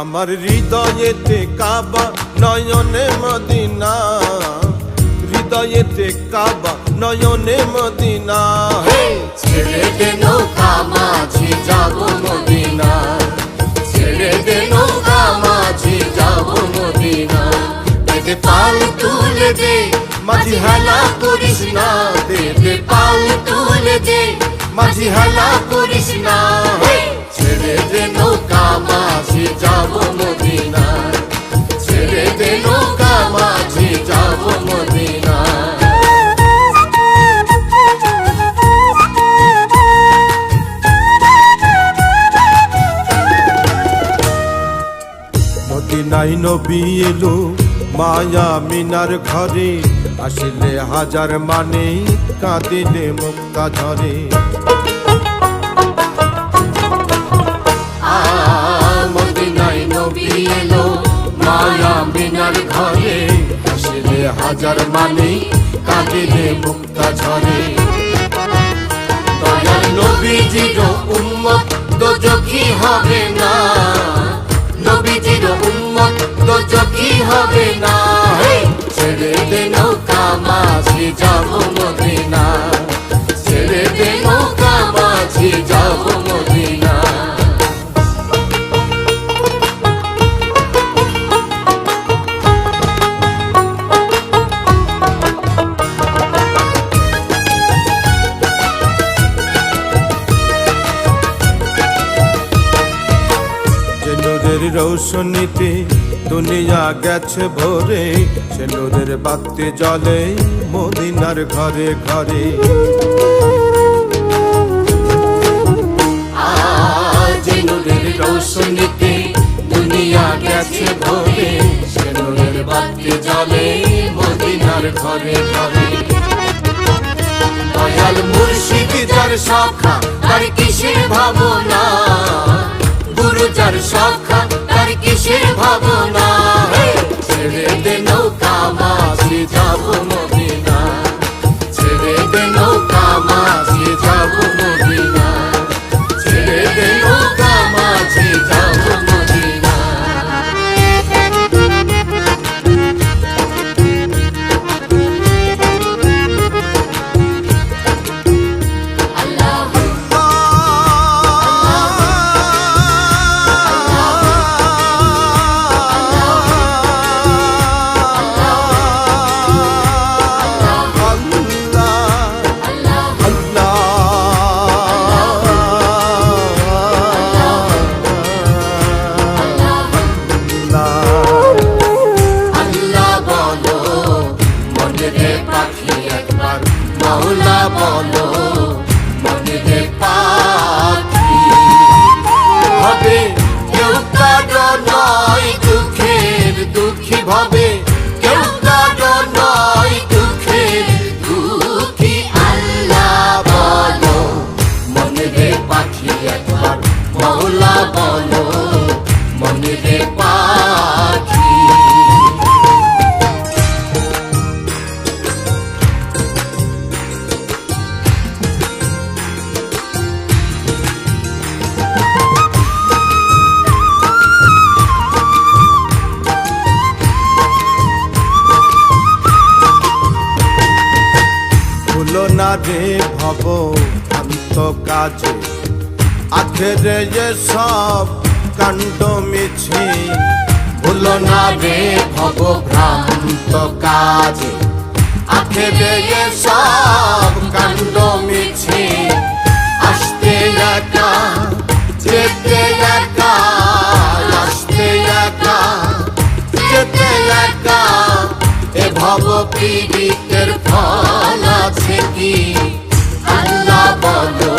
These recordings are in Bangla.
আমার হৃদয়েতে কাবা, নয়নে মদিনা। হৃদয়েতে কাবা, নয়নে মদিনা। ছেড়ে দে মাঝি, যাব মদিনা। ছেড়ে দে মাঝি, যাব মদিনা। পাল তুলে দে, মাঝি হেলা করিস না। দে পাল তুলে দে মাঝি হেলা করিস না! ছেড়ে দে নৌকা মাঝি যাব মদিনা ছেড়ে দে নৌকা মাঝি যাব মদিনা মদিনাই নবী এলো মায়া মিনার ঘরে। আসলে হাজার মানে কাঁদিলে মুক্তা ঝরে। হাজার মানে কাঁদিলে মুক্তা ঝরে। দয়াল নবীজির উম্মত দোজখী হবে না। নবীজির উম্মত দোজখী হবে না। রৌশনীতে দুনিয়া গেছে ভরে, সে নূরের বাতি জলে মদিনার ঘরে ঘরে। দুনিয়া গেছে ভরে, সে নূরের বাতি জ্বলে মদিনার ঘরে ঘরে। দয়াল মুর্শিদ যার শাখা, তার কিসের ভাবনা? গুরু যার না রে ভব অন্ত কাজে। আখেরে যে সব কাণ্ড মিছে। ভুলো না রে ভব, ভ্রান্ত কাজে। আখেরে এ সব কাণ্ড মিছে। আসতে একা, যেতে একা, আসতে একা, যেতে একা। এ ভব পীড়িতের ফল আছে কি? আল্লাহ বলো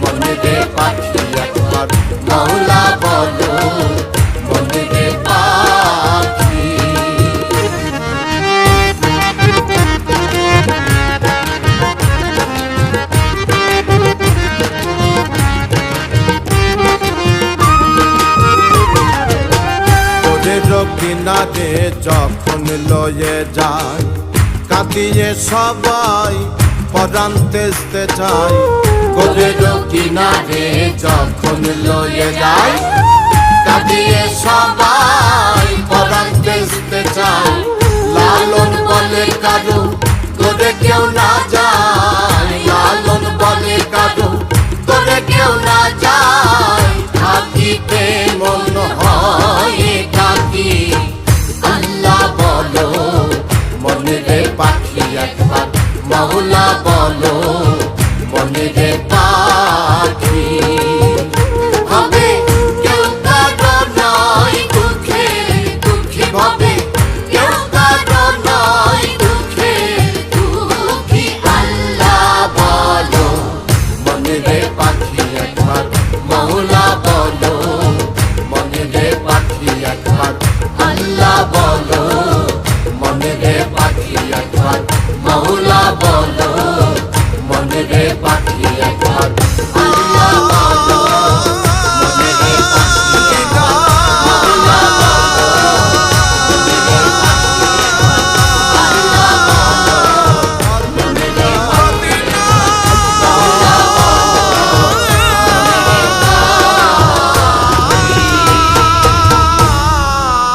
মনে পাখি একবার। মৌলা বলো মনে পাখি। কিনারে যখন লয়ে যায় কাঁদিয়ে সবাই পরাণ তেজতে চাই গোলের কিনারে যখন লয়ে যায় টাকা দিয়ে সবাই পরাণ বেচতে চাই লালন বলে কারু গোলে কেউ না যায়। holiday.